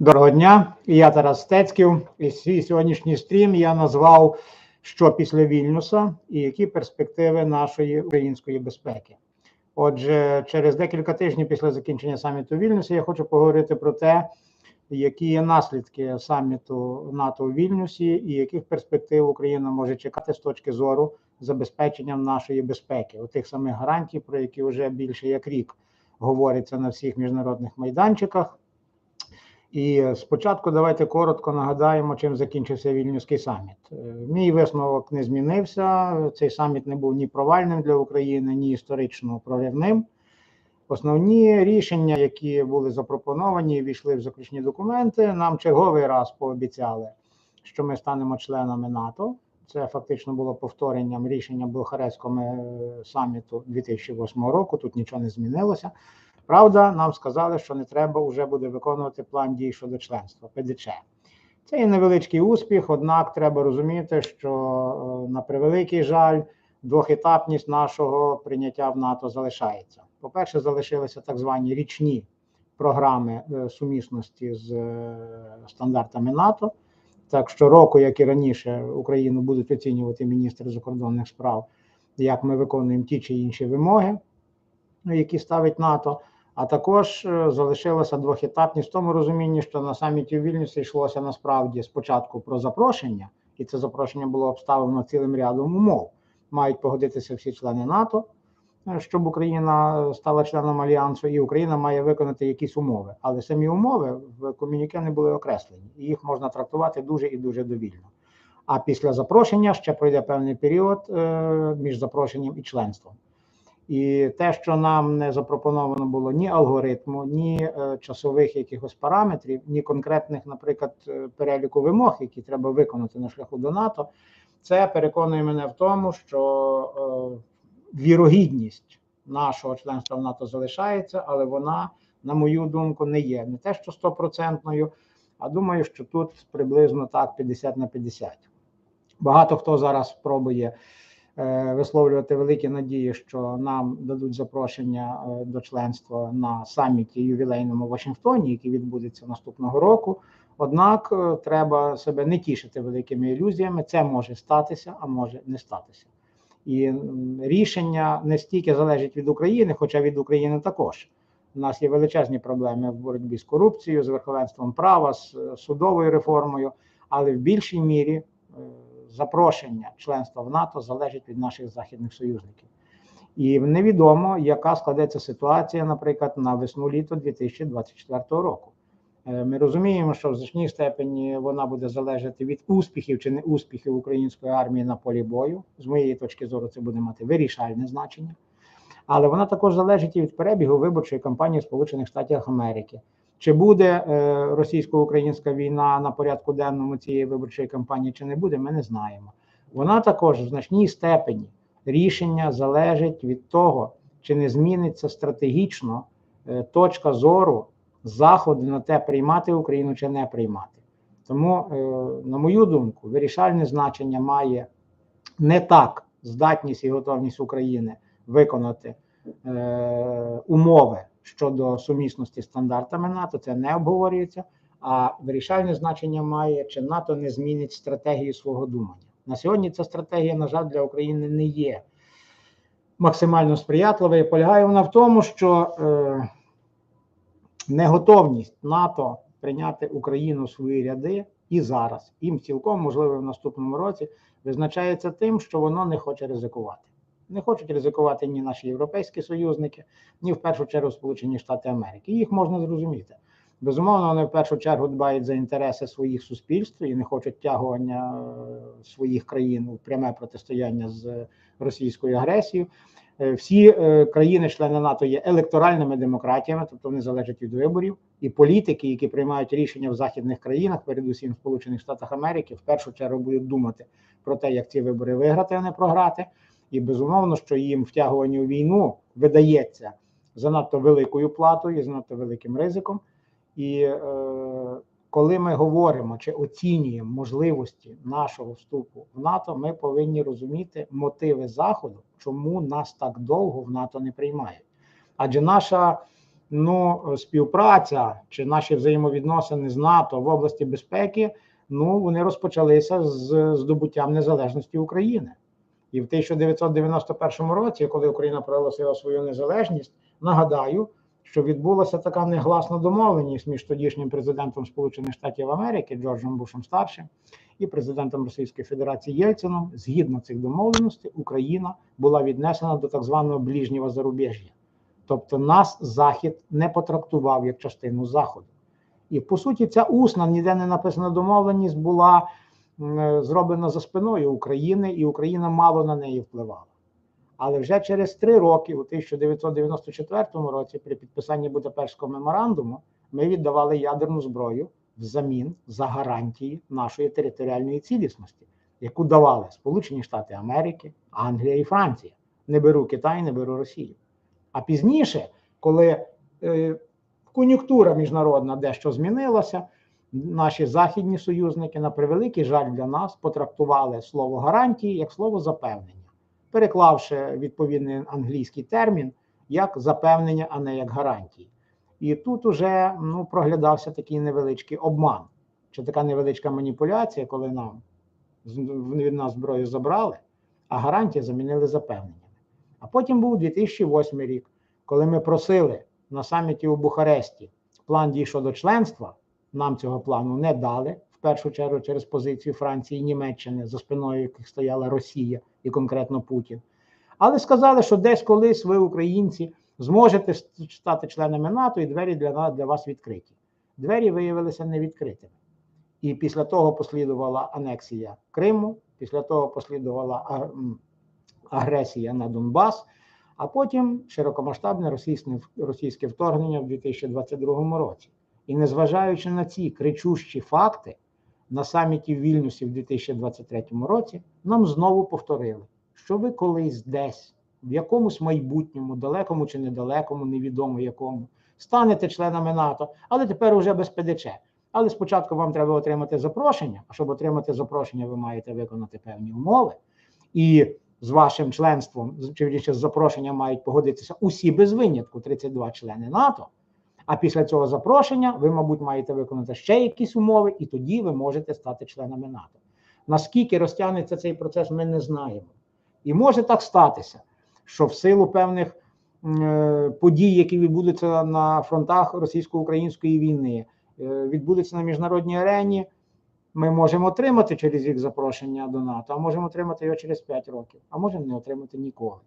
Доброго дня, я Тарас Стецьків. І свій сьогоднішній стрім я назвав Що після Вільнюса і які перспективи нашої української безпеки. Отже, через декілька тижнів після закінчення саміту Вільнюса я хочу поговорити про те, які є наслідки саміту НАТО у Вільнюсі, і яких перспектив Україна може чекати з точки зору забезпечення нашої безпеки, у тих самих гарантій, про які вже більше як рік говориться на всіх міжнародних майданчиках. І спочатку давайте коротко нагадаємо, чим закінчився вільнюський саміт. Е, Мій висновок не змінився. Цей саміт не був ні провальним для України, ні історично проривним. Основні рішення, які були запропоновані війшли в заключні документи, нам черговий раз пообіцяли, що ми станемо членами НАТО. Це фактично було повторенням рішення Бухарестського е, саміту 2008 року. Тут нічого не змінилося. Правда, нам сказали, що не треба вже буде виконувати план дій щодо членства ПДЧ. Це є невеличкий успіх, однак треба розуміти, що е, на превеликий жаль, двохетапність нашого прийняття в НАТО залишається. По-перше, залишилися так звані річні програми е, сумісності з е, стандартами НАТО. Так щороку, як і раніше, Україну будуть оцінювати міністри закордонних справ, як ми виконуємо ті чи інші вимоги, які ставить НАТО. А також е, залишилася двохетапність в тому розумінні, що на саміті в Вільнюсі йшлося насправді спочатку про запрошення, і це запрошення було обставлено цілим рядом умов. Мають погодитися всі члени НАТО, е, щоб Україна стала членом альянсу, і Україна має виконати якісь умови. Але самі умови в комюніке не були окреслені, і їх можна трактувати дуже і дуже довільно. А після запрошення ще пройде певний період е, між запрошенням і членством. І те, що нам не запропоновано було ні алгоритму, ні е, часових якихось параметрів, ні конкретних, наприклад, е, переліку вимог, які треба виконати на шляху до НАТО, це переконує мене в тому, що е, вірогідність нашого членства в НАТО залишається, але вона, на мою думку, не є не те, що стопроцентною, а думаю, що тут приблизно так 50 на 50. Багато хто зараз спробує висловлювати великі надії, що нам дадуть запрошення е, до членства на саміті ювілейному в Вашингтоні, який відбудеться наступного року. Однак е, треба себе не тішити великими ілюзіями. Це може статися, а може не статися. І рішення не стільки залежить від України, хоча від України також. У нас є величезні проблеми в боротьбі з корупцією, з верховенством права, з е, судовою реформою, але в більшій мірі е, запрошення членства в НАТО залежить від наших західних союзників. І невідомо, яка складеться ситуація, наприклад, на весну-літо 2024 року. Е, Ми розуміємо, що в значній степені вона буде залежати від успіхів чи не успіхів української армії на полі бою. З моєї точки зору, це буде мати вирішальне значення. Але вона також залежить і від перебігу виборчої кампанії в Сполучених Штатах Америки. Чи буде е, російсько-українська війна на порядку денному цієї виборчої кампанії, чи не буде, ми не знаємо. Вона також в значній степені рішення залежить від того, чи не зміниться стратегічно е, точка зору заходу на те, приймати Україну чи не приймати. Тому, е, на мою думку, вирішальне значення має не так здатність і готовність України виконати умови щодо сумісності стандартами НАТО, це не обговорюється. А вирішальне значення має, чи НАТО не змінить стратегію свого думання. На сьогодні ця стратегія, на жаль, для України не є максимально сприятливою. Полягає вона в тому, що е, неготовність НАТО прийняти Україну в свої ряди і зараз, їм цілком можливо в наступному році, визначається тим, що воно не хоче ризикувати. Не хочуть ризикувати ні наші європейські союзники, ні в першу чергу Сполучені Штати Америки. Їх можна зрозуміти. Безумовно, вони в першу чергу дбають за інтереси своїх суспільств і не хочуть втягування е, своїх країн у пряме протистояння з російською агресією. Е, Всі е, країни-члени НАТО є електоральними демократіями, тобто вони залежать від виборів, і політики, які приймають рішення в західних країнах, передусім в Сполучених Штатах Америки, в першу чергу будуть думати про те, як ці вибори виграти, а не програти. І безумовно, що їм втягування у війну видається занадто великою платою, занадто великим ризиком. І е, коли ми говоримо чи оцінюємо можливості нашого вступу в НАТО, ми повинні розуміти мотиви Заходу, чому нас так довго в НАТО не приймають. Адже наша ну, співпраця чи наші взаємовідносини з НАТО в області безпеки, ну вони розпочалися з здобуттям незалежності України. І в 1991 році, коли Україна проголосила свою незалежність, нагадаю, що відбулася така негласна домовленість між тодішнім президентом Сполучених Штатів Америки Джорджем Бушем старшим і президентом Російської Федерації Єльцином. Згідно цих домовленостей, Україна була віднесена до так званого ближнього зарубіжжя. Тобто нас Захід не потрактував як частину Заходу. І по суті, ця усна ніде не написана домовленість була зроблена за спиною України, і Україна мало на неї впливала. Але вже через три роки, у 1994 році, при підписанні Будапештського меморандуму, ми віддавали ядерну зброю взамін за гарантії нашої територіальної цілісності, яку давали Сполучені Штати Америки, Англія і Франція. Не беру Китай, не беру Росію. А пізніше, коли е, кон'юнктура міжнародна дещо змінилася, наші західні союзники, на превеликий жаль для нас, потрактували слово гарантії як слово запевнення, переклавши відповідний англійський термін як запевнення, а не як гарантії. І тут уже ну, проглядався такий невеличкий обман, чи така невеличка маніпуляція, коли нам від нас зброю забрали, а гарантії замінили запевненнями. А потім був 2008 рік, коли ми просили на саміті у Бухаресті план дій щодо членства. Нам цього плану не дали в першу чергу через позицію Франції і Німеччини, за спиною яких стояла Росія і конкретно Путін. Але сказали, що десь колись ви, українці, зможете стати членами НАТО, і двері для нас для вас відкриті. Двері виявилися невідкритими. І після того послідувала анексія Криму, після того послідувала агресія на Донбас, а потім широкомасштабне російське, вторгнення в 2022 році. І незважаючи на ці кричущі факти, на саміті в Вільнюсі в 2023 році нам знову повторили, що ви колись десь, в якомусь майбутньому, далекому чи недалекому, невідомо якому, станете членами НАТО, але тепер уже без ПДЧ. Але спочатку вам треба отримати запрошення, а щоб отримати запрошення, ви маєте виконати певні умови. І з вашим членством, чи з запрошенням мають погодитися усі без винятку, 32 члени НАТО. А після цього запрошення ви, мабуть, маєте виконати ще якісь умови, і тоді ви можете стати членами НАТО. Наскільки розтягнеться цей процес, ми не знаємо. І може так статися, що в силу певних е, подій, які відбудуться на фронтах російсько-української війни, е, відбудуться на міжнародній арені, ми можемо отримати через рік запрошення до НАТО, а можемо отримати його через 5 років, а можемо не отримати ніколи.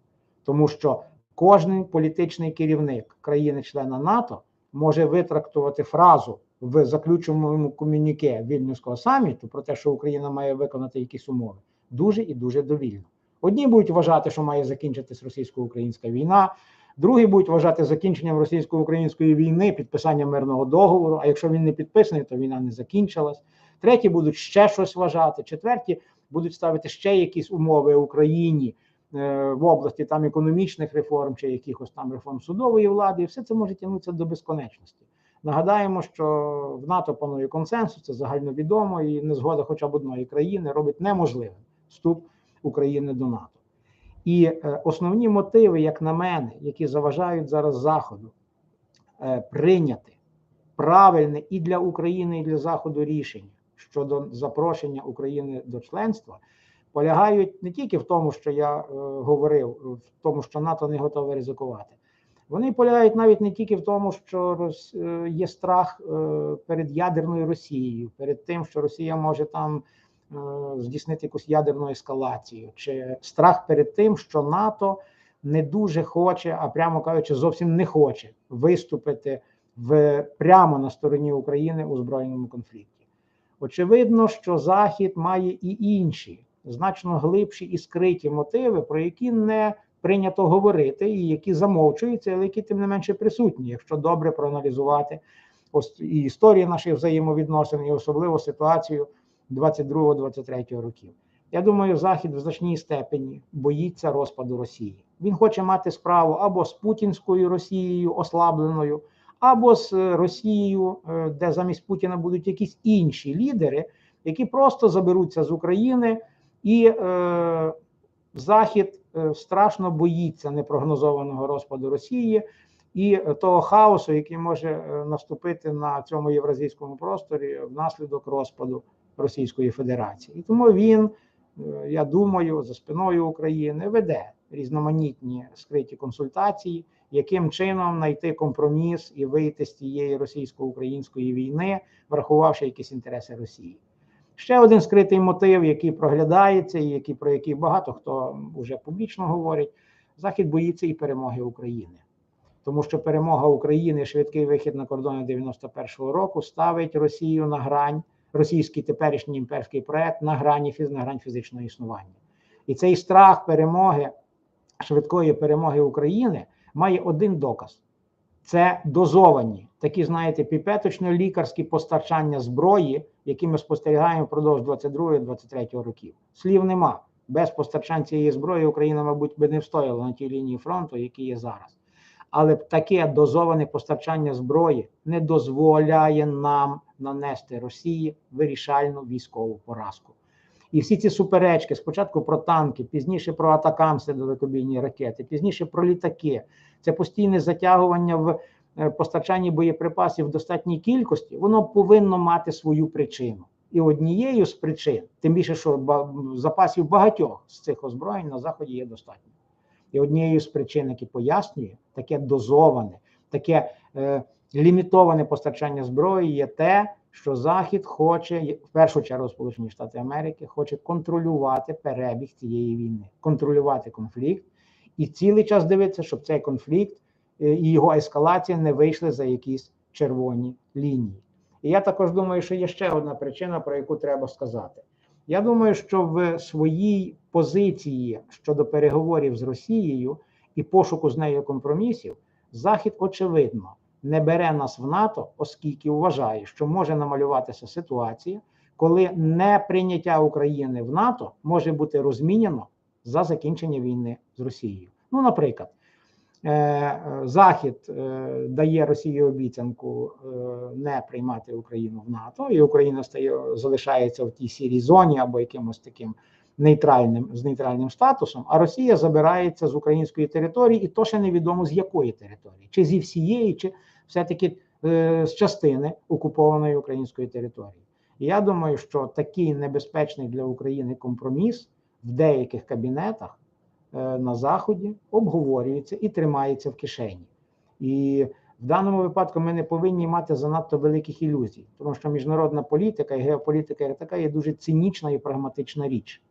Тому що кожен політичний керівник країни-члена НАТО може витрактувати фразу в заключеному комюніке Вільнюського саміту про те, що Україна має виконати якісь умови, дуже і дуже довільно. Одні будуть вважати, що має закінчитись російсько-українська війна, другі будуть вважати закінченням російсько-української війни підписанням мирного договору. А якщо він не підписаний, то війна не закінчилась. Треті будуть ще щось вважати, четверті будуть ставити ще якісь умови Україні в області там економічних реформ чи якихось там реформ судової влади, і все це може тягнутися до безконечності. Нагадаємо, що в НАТО панує консенсус, це загальновідомо, і незгода хоча б одної країни робить неможливим вступ України до НАТО. І е, основні мотиви, як на мене, які заважають зараз Заходу е, прийняти правильне і для України, і для Заходу рішення щодо запрошення України до членства, полягають не тільки в тому, що я е, говорив, в тому, що НАТО не готове ризикувати. Вони полягають навіть не тільки в тому, що роз, е, є страх е, перед ядерною Росією, перед тим, що Росія може там е, здійснити якусь ядерну ескалацію, чи страх перед тим, що НАТО не дуже хоче, а прямо кажучи, зовсім не хоче виступити в прямо на стороні України у збройному конфлікті. Очевидно, що Захід має і інші значно глибші і скриті мотиви, про які не прийнято говорити, і які замовчуються, але які тим не менше присутні, якщо добре проаналізувати і історію наших взаємовідносин, і особливо ситуацію 22-23 років. Я думаю, Захід в значній степені боїться розпаду Росії. Він хоче мати справу або з путінською Росією ослабленою, або з Росією, е, де замість Путіна будуть якісь інші лідери, які просто заберуться з України, і е, Захід е, страшно боїться непрогнозованого розпаду Росії і того хаосу, який може е, наступити на цьому євразійському просторі внаслідок розпаду Російської Федерації. І тому він, е, я думаю, за спиною України веде різноманітні скриті консультації, яким чином знайти компроміс і вийти з цієї російсько-української війни, врахувавши якісь інтереси Росії. Ще один скритий мотив, який проглядається, і який про який багато хто вже публічно говорить: Захід боїться і перемоги України, тому що перемога України, швидкий вихід на кордони 91-го року, ставить Росію на грань, російський теперішній імперський проект на грані на грань фізичного існування. І цей страх перемоги, швидкої перемоги України, має один доказ: це дозовані такі, знаєте, піпеточно-лікарські постачання зброї, які ми спостерігаємо впродовж 22-23 років. Слів нема. Без постачань цієї зброї Україна, мабуть, би не встояла на тій лінії фронту, які є зараз. Але таке дозоване постачання зброї не дозволяє нам нанести Росії вирішальну військову поразку. І всі ці суперечки, спочатку про танки, пізніше про атакамси далекобійні ракети, пізніше про літаки, це постійне затягування в постачанні боєприпасів в достатній кількості, воно повинно мати свою причину. І однією з причин, тим більше, що запасів багатьох з цих озброєнь на заході є достатньо. І однією з причин, які пояснює таке дозоване, таке е, лімітоване постачання зброї, є те, що Захід хоче, в першу чергу Сполучені Штати Америки, хоче контролювати перебіг цієї війни, контролювати конфлікт і цілий час дивитися, щоб цей конфлікт е, і його ескалація не вийшли за якісь червоні лінії. І я також думаю, що є ще одна причина, про яку треба сказати. Я думаю, що в своїй позиції щодо переговорів з Росією і пошуку з нею компромісів, Захід, очевидно, не бере нас в НАТО, оскільки вважає, що може намалюватися ситуація, коли неприйняття України в НАТО може бути розміняно за закінчення війни з Росією. Ну, наприклад, е, е, Захід е, дає Росії обіцянку е, не приймати Україну в НАТО, і Україна стає залишається в тій сірій зоні або якимось таким нейтральним з нейтральним статусом. А Росія забирається з української території, і то ще невідомо з якої території, чи зі всієї, чи все-таки е, з частини окупованої української території. Я думаю, що такий небезпечний для України компроміс в деяких кабінетах е, на заході обговорюється і тримається в кишені. І в даному випадку ми не повинні мати занадто великих ілюзій, тому що міжнародна політика і геополітика як така є дуже цинічна і прагматична річ.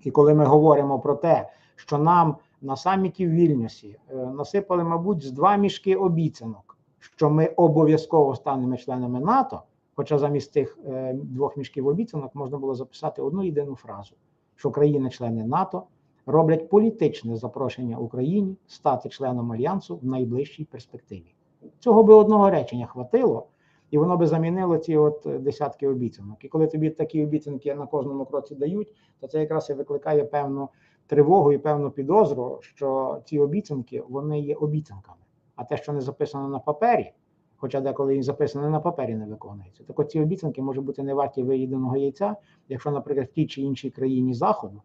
І коли ми говоримо про те, що нам на саміті в Вільнюсі е, насипали, мабуть, з два мішки обіцянок, що ми обов'язково станемо членами НАТО. Хоча замість тих е, двох мішків обіцянок можна було записати одну єдину фразу: що країни-члени НАТО роблять політичне запрошення Україні стати членом альянсу в найближчій перспективі. Цього би одного речення хватило, і воно би замінило ці от е, десятки обіцянок. І коли тобі такі обіцянки на кожному кроці дають, то це якраз і викликає певну тривогу і певну підозру, що ці обіцянки вони є обіцянками. А те, що не записано на папері, хоча деколи і записано на папері, не виконується. Так от ці обіцянки можуть бути не варті виїденого яйця, якщо, наприклад, в тій чи іншій країні Заходу,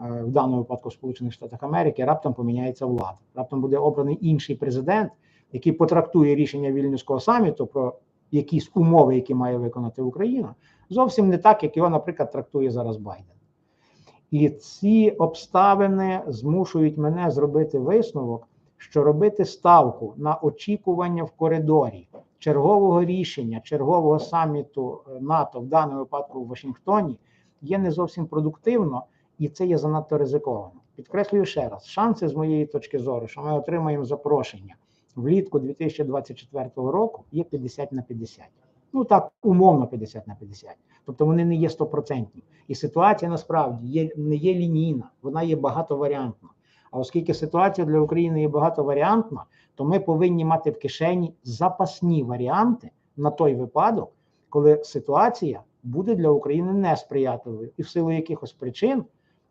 в даному випадку в Сполучених Штатах Америки, раптом поміняється влада. Раптом буде обраний інший президент, який потрактує рішення вільнюського саміту про якісь умови, які має виконати Україна, зовсім не так, як його, наприклад, трактує зараз Байден. І ці обставини змушують мене зробити висновок, що робити ставку на очікування в коридорі чергового рішення, чергового саміту е, НАТО, в даному випадку в Вашингтоні, є не зовсім продуктивно, і це є занадто ризиковано. Підкреслюю ще раз: шанси з моєї точки зору, що ми отримаємо запрошення влітку 2024 року, є 50 на 50. Ну так, умовно 50 на 50. Тобто вони не є стопроцентні. І ситуація насправді є, не є лінійна, вона є багатоваріантна. А оскільки ситуація для України є багатоваріантна, то ми повинні мати в кишені запасні варіанти на той випадок, коли ситуація буде для України несприятливою, і в силу якихось причин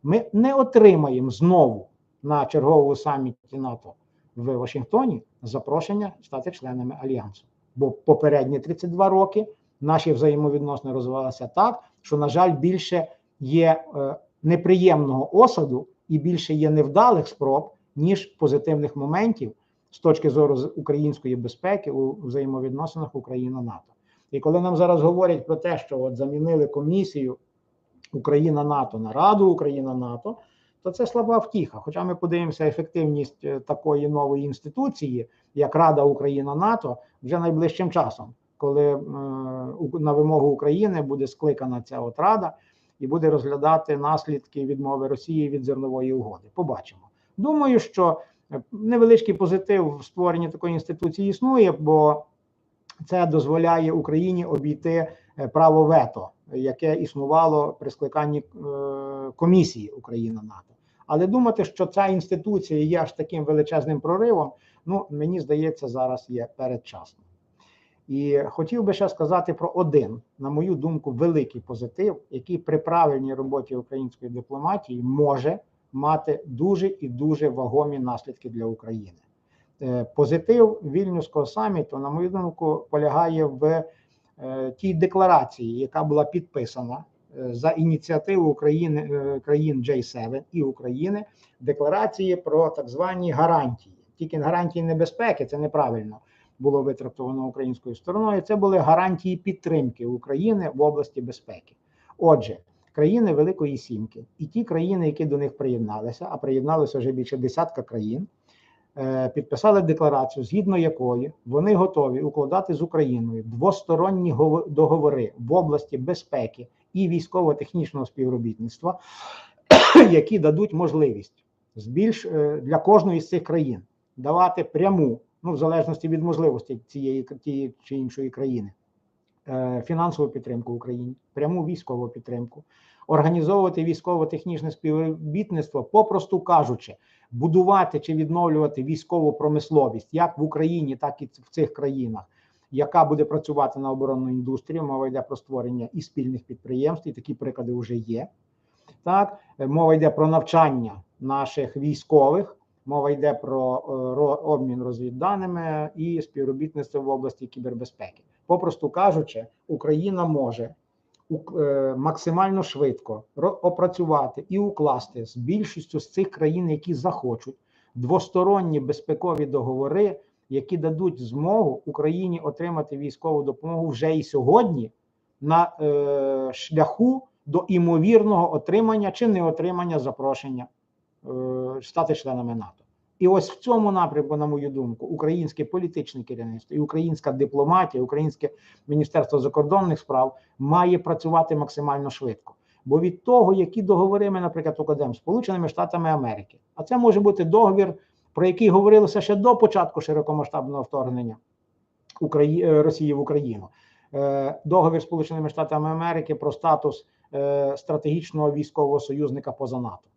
ми не отримаємо знову на черговому саміті НАТО в Вашингтоні запрошення стати членами альянсу. Бо попередні 32 роки наші взаємовідносини розвивалися так, що, на жаль, більше є е, неприємного осаду і більше є невдалих спроб, ніж позитивних моментів з точки зору української безпеки у взаємовідносинах Україна-НАТО. І коли нам зараз говорять про те, що от замінили комісію Україна-НАТО на Раду Україна-НАТО, то це слаба втіха. Хоча ми подивимося ефективність е, такої нової інституції, як Рада Україна-НАТО, вже найближчим часом, коли е, на вимогу України буде скликана ця от рада і буде розглядати наслідки відмови Росії від зернової угоди. Побачимо. Думаю, що е, невеличкий позитив в створенні такої інституції існує, бо це дозволяє Україні обійти е, право вето, яке існувало при скликанні е, комісії Україна НАТО. Але думати, що ця інституція є аж таким величезним проривом, ну мені здається, зараз є передчасно. І хотів би ще сказати про один, на мою думку, великий позитив, який при правильній роботі української дипломатії може мати дуже і дуже вагомі наслідки для України. Е, Позитив вільнюського саміту, на мою думку, полягає в тій декларації, яка була підписана е, за ініціативу України е, країн J7 і України, декларації про так звані гарантії. Тільки гарантії небезпеки, це неправильно було витрактовано українською стороною. Це були гарантії підтримки України в області безпеки. Отже, країни Великої Сімки і ті країни, які до них приєдналися, а приєдналося вже більше десятка країн, е, підписали декларацію, згідно якої вони готові укладати з Україною двосторонні гово- договори в області безпеки і військово-технічного співробітництва, які дадуть можливість збільш е, для кожної з цих країн давати пряму, ну в залежності від можливостей цієї тієї чи іншої країни, е, фінансову підтримку Україні, пряму військову підтримку, організовувати військово-технічне співробітництво, попросту кажучи, будувати чи відновлювати військову промисловість як в Україні, так і в цих країнах, яка буде працювати на оборонну індустрію. Мова йде про створення і спільних підприємств, і такі приклади вже є. Так, мова йде про навчання наших військових. Мова йде про е, обмін розвідданими і співробітництво в області кібербезпеки. Попросту кажучи, Україна може максимально швидко опрацювати і укласти з більшістю з цих країн, які захочуть двосторонні безпекові договори, які дадуть змогу Україні отримати військову допомогу вже і сьогодні на е, шляху до імовірного отримання чи неотримання запрошення е, стати членами НАТО. І ось в цьому напрямку, на мою думку, українське політичне керівництво і українська дипломатія, українське міністерство закордонних справ має працювати максимально швидко. Бо від того, які договори ми, наприклад, укладемо Сполученими Штатами Америки, а це може бути договір, про який говорилося ще до початку широкомасштабного вторгнення Украї... е, Росії в Україну. Е, Договір Сполученими Штатами Америки про статус е, стратегічного військового союзника поза НАТО.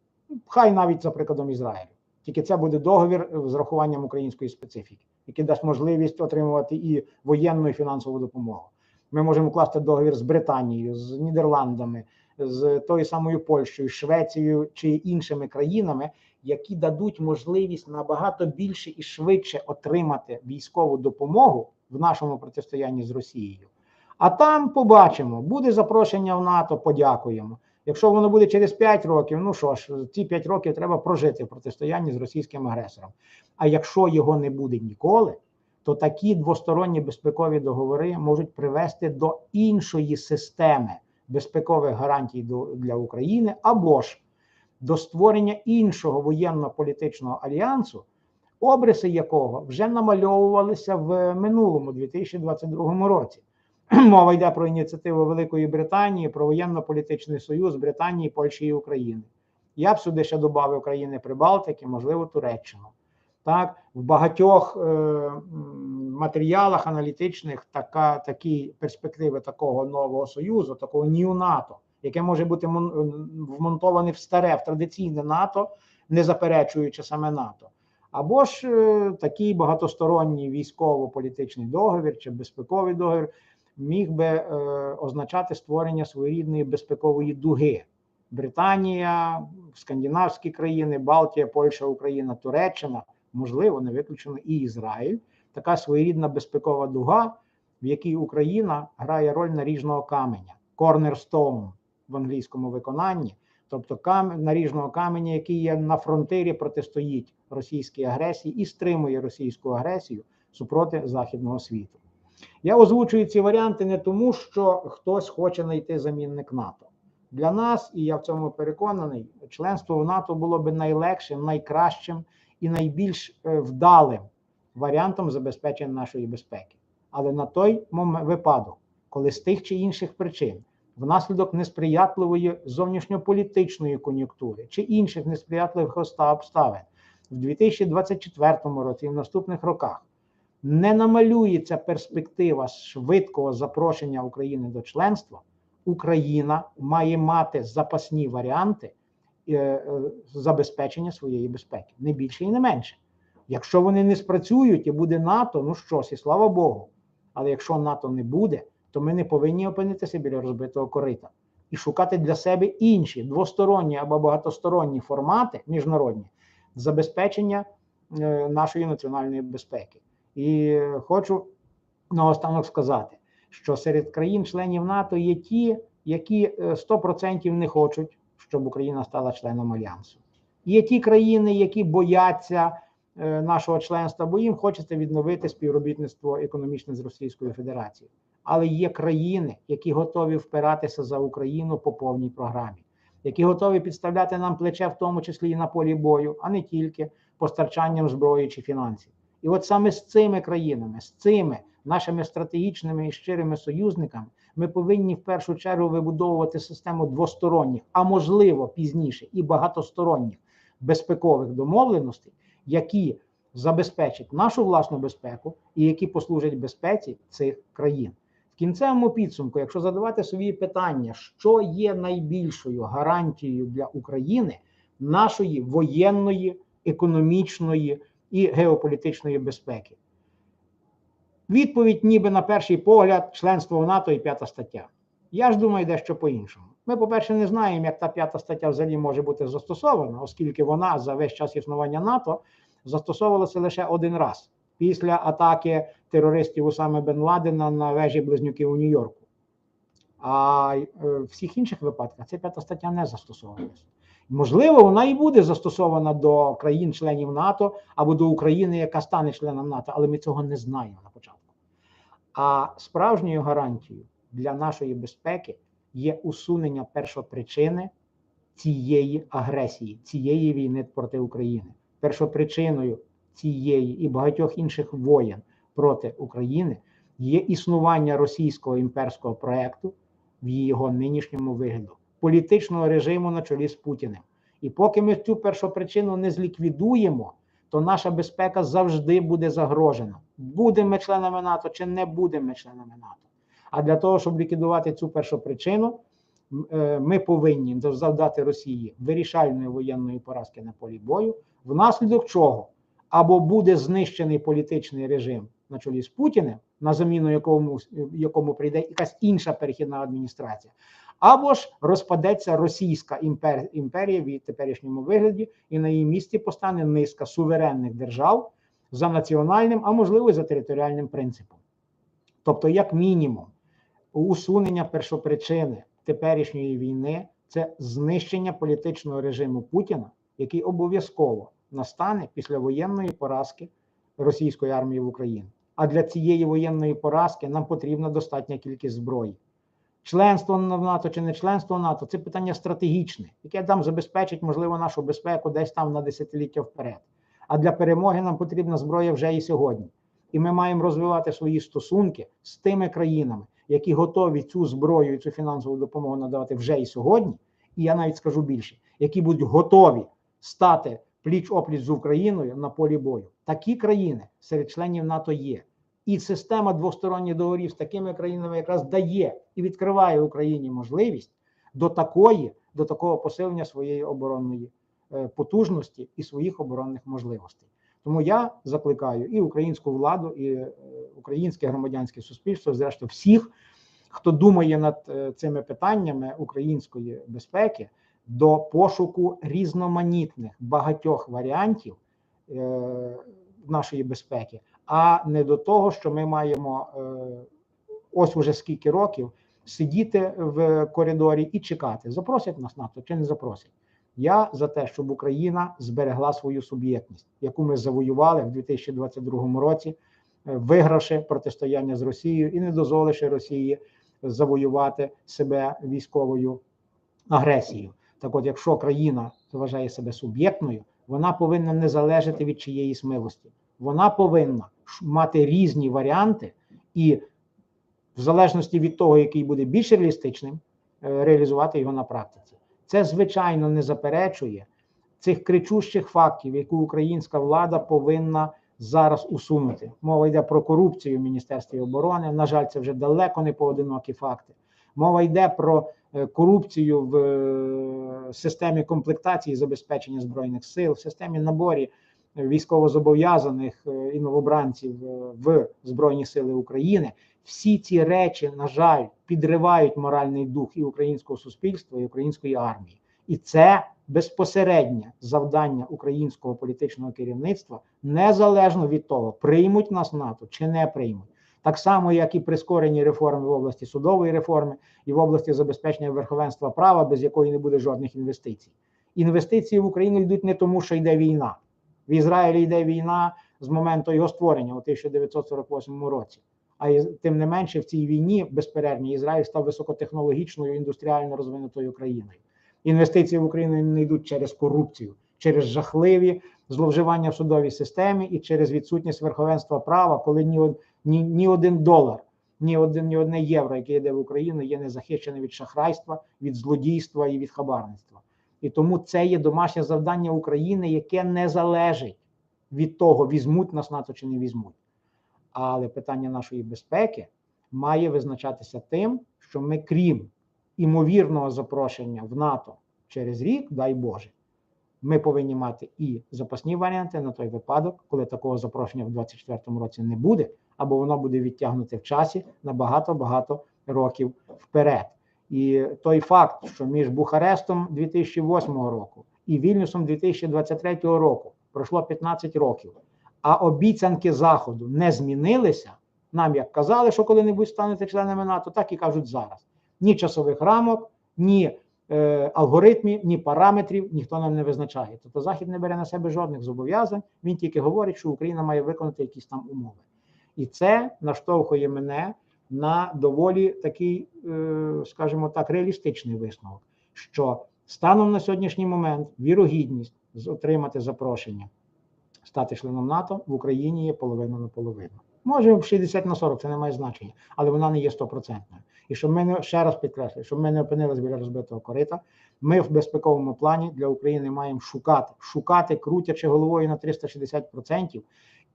Хай навіть за прикладом Ізраїлю. Тільки це буде договір з рахуванням української специфіки, який дасть можливість отримувати і воєнну і фінансову допомогу. Ми можемо укласти договір з Британією, з Нідерландами, з тою самою Польщею, Швецією чи іншими країнами, які дадуть можливість набагато більше і швидше отримати військову допомогу в нашому протистоянні з Росією. А там побачимо, буде запрошення в НАТО, подякуємо. Якщо воно буде через 5 років, ну що ж, ці 5 років треба прожити в протистоянні з російським агресором. А якщо його не буде ніколи, то такі двосторонні безпекові договори можуть привести до іншої системи безпекових гарантій для України або ж до створення іншого воєнно-політичного альянсу, обриси якого вже намальовувалися в минулому 2022 році. Мова йде про ініціативу Великої Британії, про воєнно-політичний союз Британії, Польщі і України. Я б сюди ще додав країни Прибалтики, можливо, Туреччину. Так, в багатьох е, матеріалах аналітичних така, такі перспективи такого нового союзу, такого Нью НАТО, яке може бути мон- вмонтоване в старе, в традиційне НАТО, не заперечуючи саме НАТО. Або ж е, такий багатосторонній військово-політичний договір чи безпековий договір міг би е, означати створення своєрідної безпекової дуги. Британія, скандинавські країни, Балтія, Польща, Україна, Туреччина, можливо, не виключено і Ізраїль. Така своєрідна безпекова дуга, в якій Україна грає роль наріжного каменя, cornerstone в англійському виконанні, тобто кам... наріжного каменя, який є на фронтирі, протистоїть російській агресії і стримує російську агресію супроти західного світу. Я озвучую ці варіанти не тому, що хтось хоче знайти замінник НАТО. Для нас, і я в цьому переконаний, членство в НАТО було би найлегшим, найкращим і найбільш е, вдалим варіантом забезпечення нашої безпеки. Але на той момент випадок, коли з тих чи інших причин, внаслідок несприятливої зовнішньополітичної кон'юнктури чи інших несприятливих обставин в 2024 році і в наступних роках не намалюється перспектива швидкого запрошення України до членства, Україна має мати запасні варіанти е, е, забезпечення своєї безпеки, не більше і не менше. Якщо вони не спрацюють і буде НАТО, ну що ж, і слава Богу. Але якщо НАТО не буде, то ми не повинні опинитися біля розбитого корита і шукати для себе інші двосторонні або багатосторонні формати міжнародні забезпечення е, нашої національної безпеки. І е, хочу наостанок сказати, що серед країн-членів НАТО є ті, які е, 100% не хочуть, щоб Україна стала членом альянсу. Є ті країни, які бояться е, нашого членства, бо їм хочеться відновити співробітництво економічне з Російською Федерацією. Але є країни, які готові впиратися за Україну по повній програмі, які готові підставляти нам плече, в тому числі і на полі бою, а не тільки постачанням зброї чи фінансів. І от саме з цими країнами, з цими нашими стратегічними і щирими союзниками, ми повинні в першу чергу вибудовувати систему двосторонніх, а можливо пізніше і багатосторонніх безпекових домовленостей, які забезпечать нашу власну безпеку і які послужать безпеці цих країн. В кінцевому підсумку, якщо задавати собі питання, що є найбільшою гарантією для України нашої воєнної, економічної і геополітичної безпеки, відповідь, ніби на перший погляд, членство в НАТО і п'ята стаття. Я ж думаю, дещо по-іншому. Ми, по-перше, не знаємо, як та п'ята стаття взагалі може бути застосована, оскільки вона за весь час існування НАТО застосовувалася лише один раз після атаки терористів Усами Бен Ладена на вежі близнюків у Нью-Йорку. А е, в всіх інших випадках ця п'ята стаття не застосовувалася. Можливо, вона і буде застосована до країн-членів НАТО або до України, яка стане членом НАТО, але ми цього не знаємо на початку. А справжньою гарантією для нашої безпеки є усунення першопричини цієї агресії, цієї війни проти України. Першопричиною цієї і багатьох інших воєн проти України є існування російського імперського проекту в його нинішньому вигляду, політичного режиму на чолі з Путіним. І поки ми цю першопричину не зліквідуємо, то наша безпека завжди буде загрожена. Будемо ми членами НАТО чи не будемо ми членами НАТО. А для того, щоб ліквідувати цю першопричину, м, е, ми повинні завдати Росії вирішальної воєнної поразки на полі бою, внаслідок чого або буде знищений політичний режим на чолі з Путіним, на заміну якому, якому прийде якась інша перехідна адміністрація, або ж розпадеться Російська імпер, імперія в теперішньому вигляді, і на її місці постане низка суверенних держав за національним, а можливо і за територіальним принципом. Тобто, як мінімум, усунення першопричини теперішньої війни це знищення політичного режиму Путіна, який обов'язково настане після воєнної поразки російської армії в Україні. А для цієї воєнної поразки нам потрібна достатня кількість зброї. Членство в НАТО чи не членство в НАТО це питання стратегічне, яке там забезпечить, можливо, нашу безпеку десь там на десятиліття вперед. А для перемоги нам потрібна зброя вже і сьогодні. І ми маємо розвивати свої стосунки з тими країнами, які готові цю зброю і цю фінансову допомогу надавати вже і сьогодні. І я навіть скажу більше, які будуть готові стати пліч опліч з Україною на полі бою. Такі країни серед членів НАТО є. І система двосторонніх договорів з такими країнами якраз дає і відкриває Україні можливість до такої, до такого посилення своєї оборонної е, потужності і своїх оборонних можливостей. Тому я закликаю і українську владу, і е, українське громадянське суспільство, зрештою, всіх, хто думає над е, цими питаннями української безпеки, до пошуку різноманітних багатьох варіантів нашої безпеки, а не до того, що ми маємо е, ось уже скільки років сидіти в коридорі і чекати, запросять нас НАТО чи не запросять. Я за те, щоб Україна зберегла свою суб'єктність, яку ми завоювали в 2022 році, е, вигравши протистояння з Росією і не дозволивши Росії завоювати себе військовою агресією. Так, от, якщо країна вважає себе суб'єктною, вона повинна не залежати від чиєїсь милості. Вона повинна мати різні варіанти, і в залежності від того, який буде більш реалістичним, е, реалізувати його на практиці. Це звичайно не заперечує цих кричущих фактів, які українська влада повинна зараз усунути. Мова йде про корупцію в Міністерстві оборони. На жаль, це вже далеко не поодинокі факти. Мова йде про е, корупцію в е, системі комплектації забезпечення збройних сил, в системі наборі е, військовозобов'язаних е, і новобранців е, в Збройні Сили України. Всі ці речі, на жаль, підривають моральний дух і українського суспільства, і української армії. І це безпосереднє завдання українського політичного керівництва, незалежно від того, приймуть нас НАТО чи не приймуть. Так само, як і прискорені реформи в області судової реформи і в області забезпечення верховенства права, без якої не буде жодних інвестицій. Інвестиції в Україну йдуть не тому, що йде війна. В Ізраїлі йде війна з моменту його створення у 1948 році. А тим не менше, в цій війні безперервній Ізраїль став високотехнологічною індустріально розвинутою країною. Інвестиції в Україну не йдуть через корупцію, через жахливі зловживання в судовій системі і через відсутність верховенства права, коли ні, ні, ні один долар, ні один ні одне євро, яке йде в Україну, є не захищене від шахрайства, від злодійства і від хабарництва. І тому це є домашнє завдання України, яке не залежить від того, візьмуть нас НАТО чи не візьмуть. Але питання нашої безпеки має визначатися тим, що ми, крім імовірного запрошення в НАТО через рік, дай Боже, ми повинні мати і запасні варіанти на той випадок, коли такого запрошення в 2024 році не буде, або воно буде відтягнуте в часі на багато-багато років вперед. І той факт, що між Бухарестом 2008 року і Вільнюсом 2023 року пройшло 15 років, а обіцянки Заходу не змінилися. Нам як казали, що коли-небудь станете членами НАТО, так і кажуть зараз. Ні часових рамок, ні е, алгоритмів, ні параметрів ніхто нам не визначає. Тобто Захід не бере на себе жодних зобов'язань. Він тільки говорить, що Україна має виконати якісь там умови. І це наштовхує мене на доволі такий, е, скажімо так, реалістичний висновок, що станом на сьогоднішній момент вірогідність отримати запрошення стати членом НАТО в Україні є половина на половину. Може 60 на 40, це не має значення, але вона не є стопроцентною. І щоб ми не ще раз підкреслюю, щоб ми не опинилися біля розбитого корита. Ми в безпековому плані для України маємо шукати, шукати, крутячи головою на 360%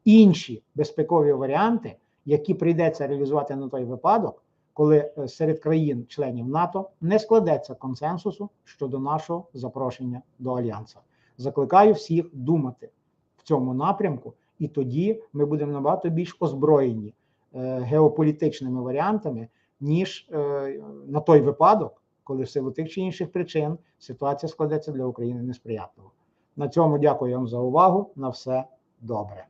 інші безпекові варіанти, які прийдеться реалізувати на той випадок, коли е, серед країн-членів НАТО не складеться консенсусу щодо нашого запрошення до альянсу. Закликаю всіх думати в цьому напрямку, і тоді ми будемо набагато більш озброєні е, геополітичними варіантами, ніж е, на той випадок, коли в силу тих чи інших причин ситуація складеться для України несприятливо. На цьому дякую вам за увагу. На все добре.